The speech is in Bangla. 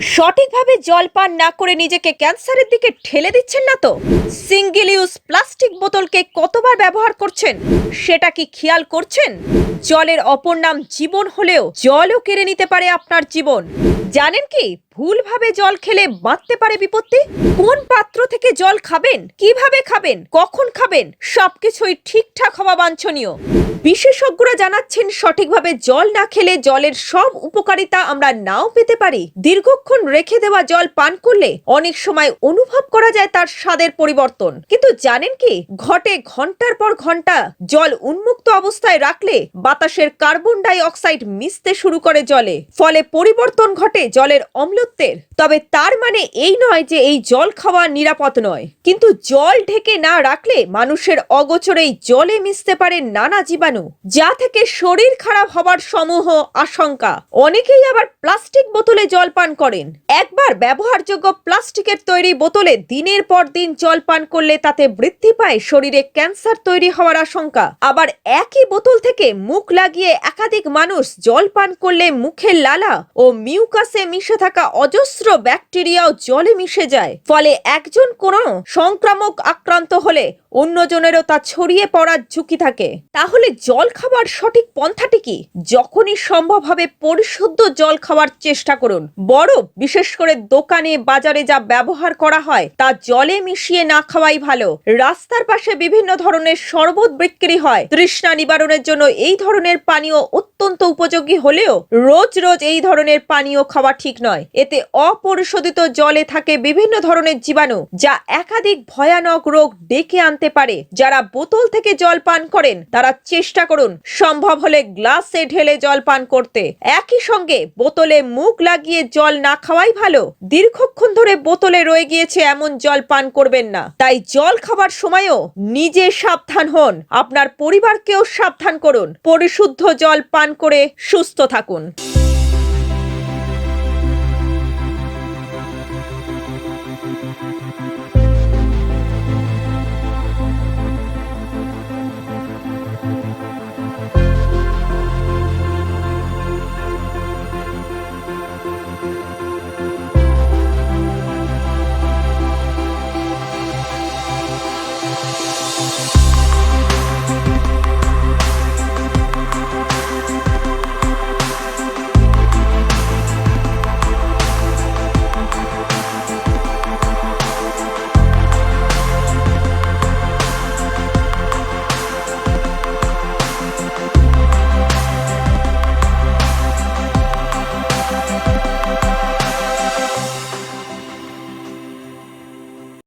সঠিকভাবে জল পান না করে নিজেকে ক্যান্সারের দিকে ঠেলে দিচ্ছেন না তো? সিঙ্গেল ইউজ প্লাস্টিক বোতলকে কতবার ব্যবহার করছেন? সেটা কি খেয়াল করছেন? জলের অপর নাম জীবন হলেও জলও কেড়ে নিতে পারে আপনার জীবন। জানেন কি? ভুলভাবে জল খেলে বাঁধতে পারে বিপত্তি? কোন পাত্র থেকে জল খাবেন? কীভাবে খাবেন? কখন খাবেন? সবকিছুই ঠিকঠাক হওয়া বাঞ্ছনীয়। বিশেষজ্ঞরা জানাচ্ছেন, সঠিকভাবে জল না খেলে জলের সব উপকারিতা আমরা নাও পেতে পারি। দীর্ঘক্ষণ রেখে দেওয়া জল পান করলে অনেক সময় অনুভব করা যায় তার স্বাদের পরিবর্তন। কিন্তু জানেন কি? ঘটে ঘণ্টার পর ঘণ্টা জল উন্মুক্ত অবস্থায় রাখলে বাতাসের কার্বন ডাই অক্সাইড মিশতে শুরু করে জলে। ফলে পরিবর্তন ঘটে জলের অম্লত্বের তবে তার মানে এই নয় যে এই জল খাওয়া নিরাপদ নয়। কিন্তু জল ঢেকে না রাখলে মানুষের অগোচরেই জলে মিশতে পারে নানা জীবাণু, যা থেকে শরীর খারাপ হবার সমূহ আশঙ্কা। অনেকেই আবার প্লাস্টিক বোতলে জল পান করেন। একবার ব্যবহারযোগ্য প্লাস্টিকের তৈরি বোতলে দিনের পর দিন জল পান করলে তাতে বৃদ্ধি পায় শরীরে ক্যান্সার তৈরি হওয়ার আশঙ্কা। আবার একই বোতল থেকে মুখ লাগিয়ে একাধিক মানুষ জল পান করলে মুখের লালা ও মিউকাসে মিশে থাকা অজস্র ব্যাকটেরিয়াও জলে মিশে যায়। ফলে একজন কোনো সংক্রামক আক্রান্ত হলে অন্যজনেরও তা ছড়িয়ে পড়ার ঝুঁকি থাকে। তাহলে জল খাবার সঠিক পন্থাটি কি? যখনই সম্ভব হবে পরিশুদ্ধ জল খাওয়ার চেষ্টা করুন। বরফ, বিশেষ করে দোকানে বাজারে যা ব্যবহার করা হয়, তা জলে মিশিয়ে না খাওয়াই ভালো। রাস্তার পাশে বিভিন্ন ধরনের শরবত বিক্রি হয়। তৃষ্ণা নিবারণের জন্য এই ধরনের পানীয় অত্যন্ত উপযোগী হলেও রোজ রোজ এই ধরনের পানীয় খাওয়া ঠিক নয়। এতে অপরিশোধিত জলে থাকে বিভিন্ন ধরনের জীবাণু, যা একাধিক ভয়ানক রোগ ডেকে আনতে পারে। যারা বোতল থেকে জল পান করেন, তারা চেষ্টা করুন, সম্ভব হলে গ্লাসে ঢেলে জল পান করতে। একই সঙ্গে বোতলে মুখ লাগিয়ে জল না খাওয়াই ভালো। দীর্ঘক্ষণ ধরে বোতলে রয়ে গিয়েছে এমন জল পান করবেন না। তাই জল খাবার সময়ও নিজে সাবধান হন। আপনার পরিবারকেও সাবধান করুন। পরিশুদ্ধ জল পান করে সুস্থ থাকুন।